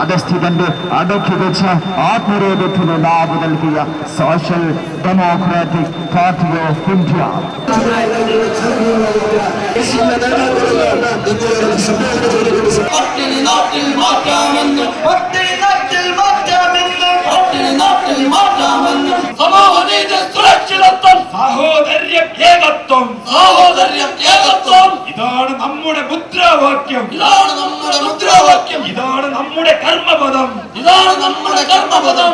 അധസ്ഥിതന്റെ അടക്കി വെച്ച് ആത്മരൂപത്തിന് നാവ് നൽകിയ social democratic party of India പട്ടിണി സഹോദര്യം ഏകത്വം സാഹോദര്യം ഏകത്വം ഇതാണ് നമ്മുടെ മുദ്രാവാക്യം. ഇതാണ് നമ്മുടെ മുദ്രാവാക്യം. ഇതാണ് നമ്മുടെ കർമ്മപദം. ഇതാണ് നമ്മുടെ കർമ്മപദം.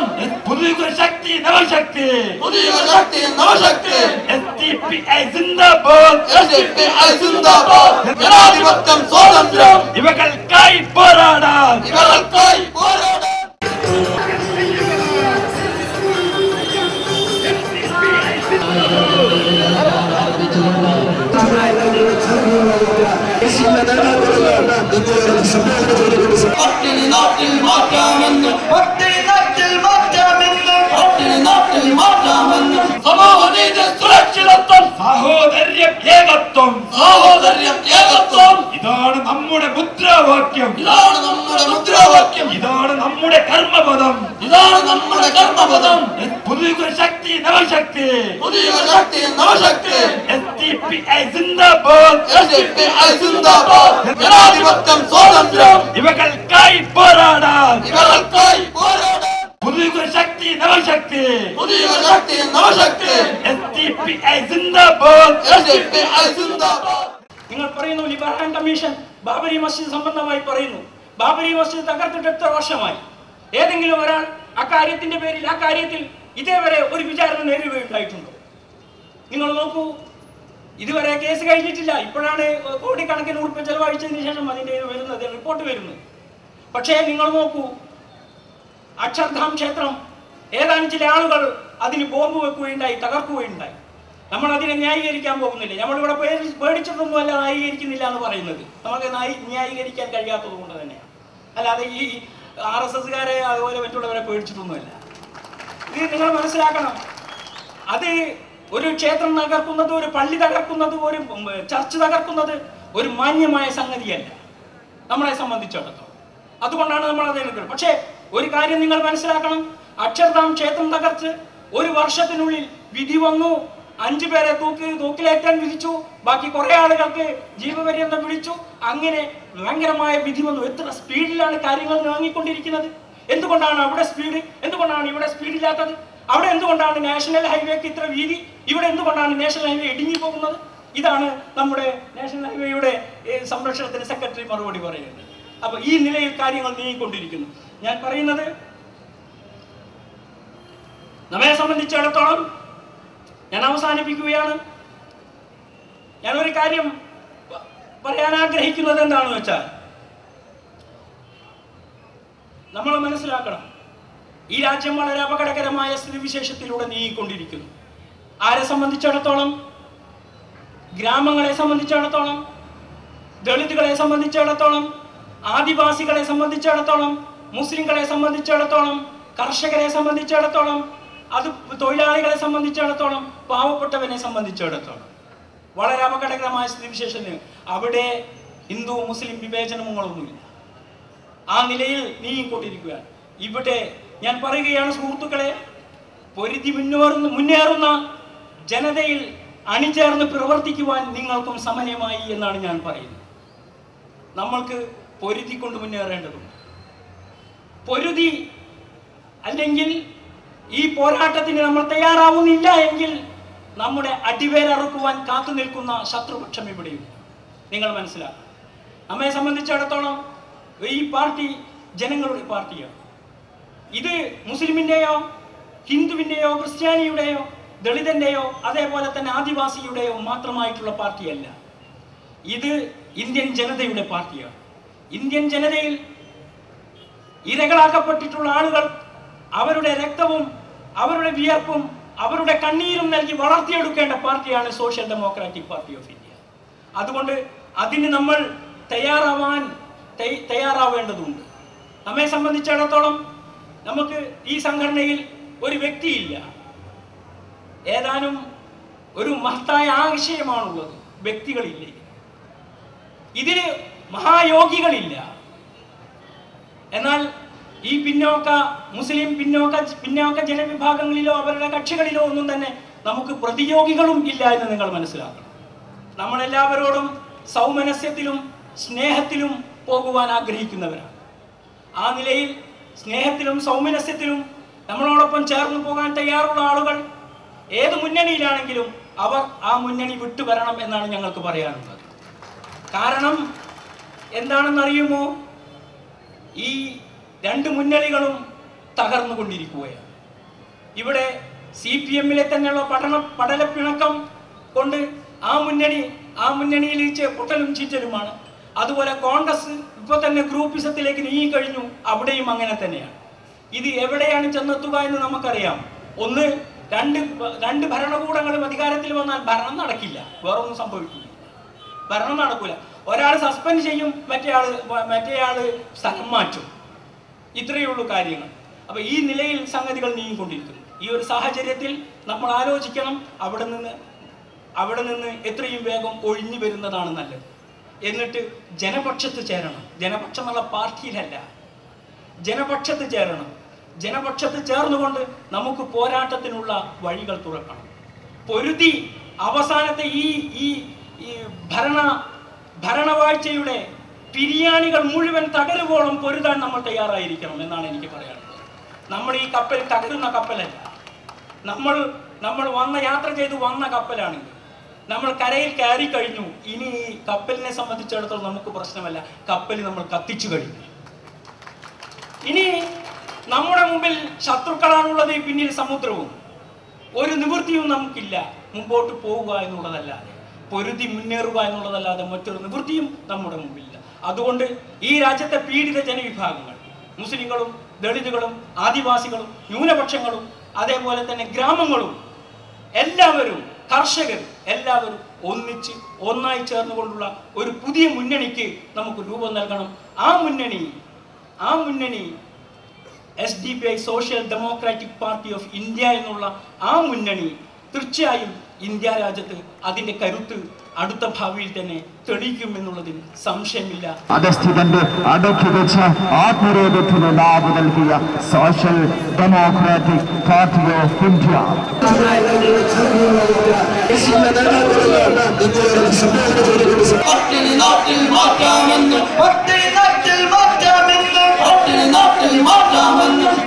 പുതിയ ശക്തി നവശക്തി. പുതിയ ശക്തി നവശക്തി. എസ് ടി പി ഐ സിന്ദാബാദ്. SDPI സിന്ദാബാദ്. ജനാധിപത്യം സ്വാതന്ത്ര്യം. ഇവകൾക്കായി പോരാടാൻ. ഇവകൾക്കായി പോരാടാൻ. പട്ടിണി നാട്ടിൽ മാറ്റാമെന്ന് പട്ടിണി ഏകത്വം സാഹോദര്യം ഏകത്വം ഇതാണ് നമ്മുടെ മുദ്രാവാക്യം. ഇതാണ് നമ്മുടെ മുദ്രാവാക്യം. ഇതാണ് നമ്മുടെ കർമ്മപദം. ഇതാണ് നമ്മുടെ കർമ്മപദം. പുതിയ ശക്തി നവശക്തി. പുതിയ ശക്തി നവശക്തി. എസ് ടി പി ഐ സിന്ദാബാദ്. SDPI സിന്ദാബാദ് കമ്മീഷൻ ബാബരി മസ്ജിദ് സംബന്ധമായി പറയുന്നു. ബാബരി മസ്ജിദ് തകർത്തിട്ട് എത്ര വർഷമായി? ഏതെങ്കിലും ഒരാൾ അക്കാര്യത്തിന്റെ പേരിൽ ആ കാര്യത്തിൽ ഇതേവരെ ഒരു വിചാരണ നേരിടുകയുണ്ടായിട്ടുണ്ടോ? നിങ്ങൾ നോക്കൂ. ഇതുവരെ കേസ് കഴിഞ്ഞിട്ടില്ല. ഇപ്പോഴാണ് കോടിക്കണക്കിന് ഉറുപ്പ് ചെലവഴിച്ചതിന് ശേഷം അതിന്റെ ഇത് വരുന്നത് റിപ്പോർട്ട് വരുന്നത്. പക്ഷേ നിങ്ങൾ നോക്കൂ. അക്ഷർധാം ക്ഷേത്രം ഏതാനും ചില ആളുകൾ അതിന് ബോംബ് വെക്കുകയുണ്ടായി തകർക്കുകയുണ്ടായി. നമ്മൾ അതിനെ ന്യായീകരിക്കാൻ പോകുന്നില്ല. നമ്മളിവിടെ പേടി- പേടിച്ചിട്ടൊന്നുമല്ല ന്യായീകരിക്കുന്നില്ല എന്ന് പറയുന്നത്. നമുക്ക് ന്യായീ- ന്യായീകരിക്കാൻ കഴിയാത്തത് കൊണ്ട് തന്നെയാണ്. അല്ലാതെ ഈ ആർ എസ് എസ്കാരെ അതുപോലെ മറ്റുള്ളവരെ പേടിച്ചിട്ടൊന്നുമല്ല. ഇത് നിങ്ങൾ മനസ്സിലാക്കണം. അത് ഒരു ക്ഷേത്രം തകർക്കുന്നത് ഒരു പള്ളി തകർക്കുന്നത് ഒരു ചർച്ച് തകർക്കുന്നത് ഒരു മാന്യമായ സംഗതിയല്ല. നമ്മളെ സംബന്ധിച്ചിടത്തോളം. അതുകൊണ്ടാണ് നമ്മൾ അത് എടുക്കുന്നത് പക്ഷേ ഒരു കാര്യം നിങ്ങൾ മനസ്സിലാക്കണം. അക്ഷർധാം ക്ഷേത്രം തകർച്ച് ഒരു വർഷത്തിനുള്ളിൽ വിധി വന്നു. അഞ്ചു പേരെ തൂക്കി തൂക്കിലേറ്റാൻ വിധിച്ചു. ബാക്കി കുറെ ആളുകൾക്ക് ജീവപര്യന്തം വിളിച്ചു. അങ്ങനെ ഭയങ്കരമായ വിധി വന്നു. എത്ര സ്പീഡിലാണ് കാര്യങ്ങൾ നീങ്ങിക്കൊണ്ടിരിക്കുന്നത്? എന്തുകൊണ്ടാണ് അവിടെ സ്പീഡ്? എന്തുകൊണ്ടാണ് ഇവിടെ സ്പീഡ് ഇല്ലാത്തത് അവിടെ എന്തുകൊണ്ടാണ് നാഷണൽ ഹൈവേക്ക് ഇത്ര വീതി? ഇവിടെ എന്തുകൊണ്ടാണ് നാഷണൽ ഹൈവേ ഇടിഞ്ഞു പോകുന്നത്? ഇതാണ് നമ്മുടെ നാഷണൽ ഹൈവേയുടെ സംരക്ഷണത്തിന് സെക്രട്ടറി മറുപടി പറയുന്നത്. അപ്പൊ ഈ നിലയിൽ കാര്യങ്ങൾ നീങ്ങിക്കൊണ്ടിരിക്കുന്നു. ഞാൻ പറയുന്നത് നമ്മെ സംബന്ധിച്ചിടത്തോളം ഞാൻ അവസാനിപ്പിക്കുകയാണ്. ഞാൻ ഒരു കാര്യം പറയാൻ ആഗ്രഹിക്കുന്നത് എന്താണെന്ന് വെച്ചാൽ നമ്മൾ മനസ്സിലാക്കണം. ഈ രാജ്യം വളരെ അപകടകരമായ സ്ഥിതിവിശേഷത്തിലൂടെ നീങ്ങിക്കൊണ്ടിരിക്കുന്നു. ആരെ സംബന്ധിച്ചിടത്തോളം? ഗ്രാമങ്ങളെ സംബന്ധിച്ചിടത്തോളം? ദളിതുകളെ സംബന്ധിച്ചിടത്തോളം? ആദിവാസികളെ സംബന്ധിച്ചിടത്തോളം? മുസ്ലിങ്ങളെ സംബന്ധിച്ചിടത്തോളം? കർഷകരെ സംബന്ധിച്ചിടത്തോളം? അത് തൊഴിലാളികളെ സംബന്ധിച്ചിടത്തോളം പാവപ്പെട്ടവനെ സംബന്ധിച്ചിടത്തോളം. വളരെ അപകടകരമായ സ്ഥിതിവിശേഷത്തിന് അവിടെ ഹിന്ദു മുസ്ലിം വിവേചനങ്ങളൊന്നുമില്ല. ആ നിലയിൽ നീങ്ങിക്കൊണ്ടിരിക്കുകയാണ്. ഇവിടെ ഞാൻ പറയുകയാണ് സുഹൃത്തുക്കളെ പൊരുതി മുന്നേറുന്ന മുന്നേറുന്ന ജനതയിൽ അണിചേർന്ന് പ്രവർത്തിക്കുവാൻ നിങ്ങൾക്കും സമയമായി എന്നാണ് ഞാൻ പറയുന്നത്. നമ്മൾക്ക് പൊരുതിക്കൊണ്ട് മുന്നേറേണ്ടതുണ്ട്. പൊരുതി അല്ലെങ്കിൽ ഈ പോരാട്ടത്തിന് നമ്മൾ തയ്യാറാവുന്നില്ല എങ്കിൽ നമ്മുടെ അടിവേരറുക്കുവാൻ കാത്തു നിൽക്കുന്ന ശത്രുപക്ഷം ഇവിടെയുണ്ട് നിങ്ങൾ മനസ്സിലാക്കണം. നമ്മെ സംബന്ധിച്ചിടത്തോളം ഈ പാർട്ടി ജനങ്ങളുടെ പാർട്ടിയാണ്. ഇത് മുസ്ലിമിന്റെയോ ഹിന്ദുവിന്റെയോ ക്രിസ്ത്യാനിയുടെയോ ദളിതന്റെയോ അതേപോലെ തന്നെ ആദിവാസിയുടെയോ മാത്രമായിട്ടുള്ള പാർട്ടിയല്ല. ഇത് ഇന്ത്യൻ ജനതയുടെ പാർട്ടിയാണ്. ഇന്ത്യൻ ജനതയിൽ ഇരകളാക്കപ്പെട്ടിട്ടുള്ള ആളുകൾ അവരുടെ രക്തവും അവരുടെ വിയർപ്പും അവരുടെ കണ്ണീരും നൽകി വളർത്തിയെടുക്കേണ്ട പാർട്ടിയാണ് social democratic party of India. അതുകൊണ്ട് അതിന് നമ്മൾ തയ്യാറാവാൻ തയ്യാറാവേണ്ടതുണ്ട്. നമ്മെ സംബന്ധിച്ചിടത്തോളം നമുക്ക് ഈ സംഘടനയിൽ ഒരു വ്യക്തിയില്ല. ഏതാനും ഒരു മഹത്തായ ആശയമാണുള്ളത് വ്യക്തികളില്ല. ഇതിന് മഹായോഗികളില്ല. എന്നാൽ ഈ പിന്നോക്ക മുസ്ലിം പിന്നോക്ക പിന്നോക്ക ജനവിഭാഗങ്ങളിലോ അവരുടെ കക്ഷികളിലോ ഒന്നും തന്നെ നമുക്ക് പ്രതിയോഗികളും ഇല്ല എന്ന് നിങ്ങൾ മനസ്സിലാക്കണം. നമ്മളെല്ലാവരോടും സൗമനസ്യത്തിലും സ്നേഹത്തിലും പോകുവാൻ ആഗ്രഹിക്കുന്നവരാണ്. ആ നിലയിൽ സ്നേഹത്തിലും സൗമനസ്യത്തിലും നമ്മളോടൊപ്പം ചേർന്ന് പോകാൻ തയ്യാറുള്ള ആളുകൾ ഏത് മുന്നണിയിലാണെങ്കിലും അവർ ആ മുന്നണി വിട്ടുവരണം എന്നാണ് ഞങ്ങൾക്ക് പറയാനുള്ളത്. കാരണം എന്താണെന്നറിയുമോ? ഈ രണ്ട് മുന്നണികളും തകർന്നുകൊണ്ടിരിക്കുകയാണ്. ഇവിടെ സി പി എമ്മിലെ തന്നെയുള്ള പഠന പടലപ്പിണക്കം കൊണ്ട് ആ മുന്നണി ആ മുന്നണിയിൽ പൊട്ടലും ചീറ്റലുമാണ്. അതുപോലെ കോൺഗ്രസ് ഇപ്പൊ തന്നെ ഗ്രൂപ്പിസത്തിലേക്ക് നീങ്ങിക്കഴിഞ്ഞു അവിടെയും അങ്ങനെ തന്നെയാണ്. ഇത് എവിടെയാണ് ചെന്നെത്തുക എന്ന് നമുക്കറിയാം. ഒന്ന് രണ്ട് രണ്ട് ഭരണകൂടങ്ങളും അധികാരത്തിൽ വന്നാൽ ഭരണം നടക്കില്ല. വേറൊന്നും സംഭവിക്കില്ല. ഭരണം നടക്കില്ല ഒരാൾ സസ്പെൻഡ് ചെയ്യും മറ്റേയാൾ മറ്റേയാൾ സ്ഥലം മാറ്റും. ഇത്രയേ ഉള്ളൂ കാര്യങ്ങൾ. അപ്പോൾ ഈ നിലയിൽ സംഗതികൾ നീങ്ങിക്കൊണ്ടിരിക്കുന്നു. ഈ ഒരു സാഹചര്യത്തിൽ നമ്മൾ ആലോചിക്കണം അവിടെ നിന്ന് അവിടെ നിന്ന് എത്രയും വേഗം ഒഴിഞ്ഞു വരുന്നതാണ് നല്ലത്. എന്നിട്ട് ജനപക്ഷത്ത് ചേരണം. ജനപക്ഷം എന്നുള്ള പാർട്ടിയിലല്ല. ജനപക്ഷത്ത് ചേരണം. ജനപക്ഷത്ത് ചേർന്നുകൊണ്ട് നമുക്ക് പോരാട്ടത്തിനുള്ള വഴികൾ തുറക്കണം. പൊരുതി അവസാനത്തെ ഈ ഈ ഭരണ ഭരണവാഴ്ചയുടെ പിരിയാണികൾ മുഴുവൻ തകരുവോളം പൊരുതാൻ നമ്മൾ തയ്യാറായിരിക്കണം എന്നാണ് എനിക്ക് പറയാനുള്ളത്. നമ്മൾ ഈ കപ്പൽ തകരുന്ന കപ്പലല്ല. നമ്മൾ നമ്മൾ വന്ന യാത്ര ചെയ്ത് വന്ന കപ്പലാണ് നമ്മൾ കരയിൽ കയറി കഴിഞ്ഞു. ഇനി ഈ കപ്പലിനെ സംബന്ധിച്ചിടത്തോളം നമുക്ക് പ്രശ്നമല്ല. കപ്പൽ നമ്മൾ കത്തിച്ചു കഴിഞ്ഞു. ഇനി നമ്മുടെ മുമ്പിൽ ശത്രുക്കളാണുള്ളത് പിന്നിൽ സമുദ്രവും. ഒരു നിവൃത്തിയും നമുക്കില്ല. മുമ്പോട്ട് പോവുക എന്നുള്ളതല്ലാതെ പൊരുതി മുന്നേറുക എന്നുള്ളതല്ലാതെ മറ്റൊരു നിവൃത്തിയും നമ്മുടെ മുമ്പിലില്ല അതുകൊണ്ട് ഈ രാജ്യത്തെ പീഡിത ജനവിഭാഗങ്ങൾ മുസ്ലിങ്ങളും ദളിതുകളും ആദിവാസികളും ന്യൂനപക്ഷങ്ങളും അതേപോലെ തന്നെ ഗ്രാമങ്ങളും എല്ലാവരും കർഷകർ എല്ലാവരും ഒന്നിച്ച് ഒന്നായി ചേർന്നുകൊണ്ടുള്ള ഒരു പുതിയ മുന്നണിക്ക് നമുക്ക് രൂപം നൽകണം. ആ മുന്നണി ആ മുന്നണി S D P I social democratic party of India എന്നുള്ള ആ മുന്നണി തീർച്ചയായും ഇന്ത്യ രാജ്യത്ത് അതിന്റെ കരുത്ത് അടുത്ത ഭാവിയിൽ തന്നെ തെളിയിക്കും എന്നുള്ളതിൽ സംശയമില്ല. അധസ്ഥിതന്റെ അടക്കി വെച്ച ആത്മരോഗത്തിന് നാവ് നൽകിയ social democratic party of India നാട്ടിൽ മാറ്റാമെന്ന്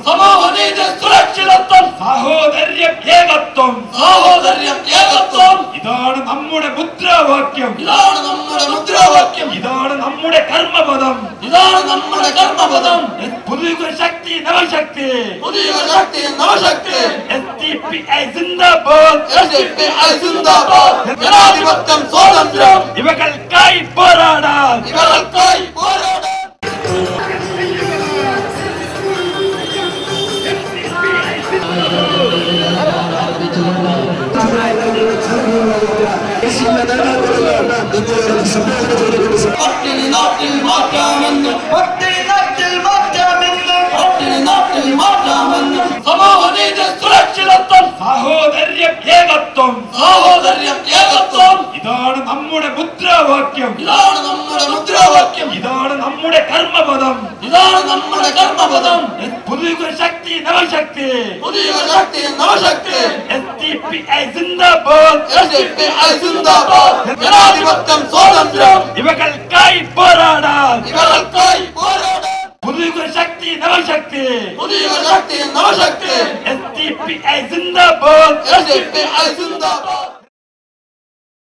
സമൂഹനീതി സുരക്ഷിതത്വം സഹോദര്യം ഏകത്വം സാഹോദര്യം ഏകത്വം ഇതാണ് നമ്മുടെ മുദ്രാവാക്യം. ഇതാണ് നമ്മുടെ മുദ്രാവാക്യം. ഇതാണ് നമ്മുടെ കർമ്മപദം. ഇതാണ് നമ്മുടെ കർമ്മപദം. പുതിയ ശക്തി നവശക്തി. പുതിയ ശക്തി നവശക്തി. എസ് ടി പി ഐ സിന്ദാബാദ്. SDPI സിന്ദാബാദ്. ജനാധിപത്യം സ്വാതന്ത്ര്യം. ഇവകൾക്കായി പോരാടാം ഇവകൾക്കായി പോരാടാൻ. സുരക്ഷിതത്വം സഹോദര്യം ഏകത്വം സാഹോദര്യം ഏകത്വം ഇതാണ് നമ്മുടെ മുദ്രാവാക്യം. ഇതാണ് നമ്മുടെ മുദ്രാവാക്യം. ഇതാണ് നമ്മുടെ കർമ്മപദം. ഇതാണ് നമ്മുടെ കർമ്മപദം. പുതിയ ശക്തി നവശക്തി. പുതിയ ശക്തി നവശക്തി. എസ് ടി പി ഐ സിന്ദാബാദ്. SDPI സിന്ദാബാദ് ജനാധിപത്യം സ്വാതന്ത്ര്യം ഇവകൾക്കായി പോരാടാൻ ഇവർക്കായി പോരാടാൻ പുതിയ ശക്തി നവശക്തി പുതിയ ശക്തി നവശക്തി എസ് ടി പി ഐ സിന്ദാബാദ് SDPI സിന്ദാബാദ്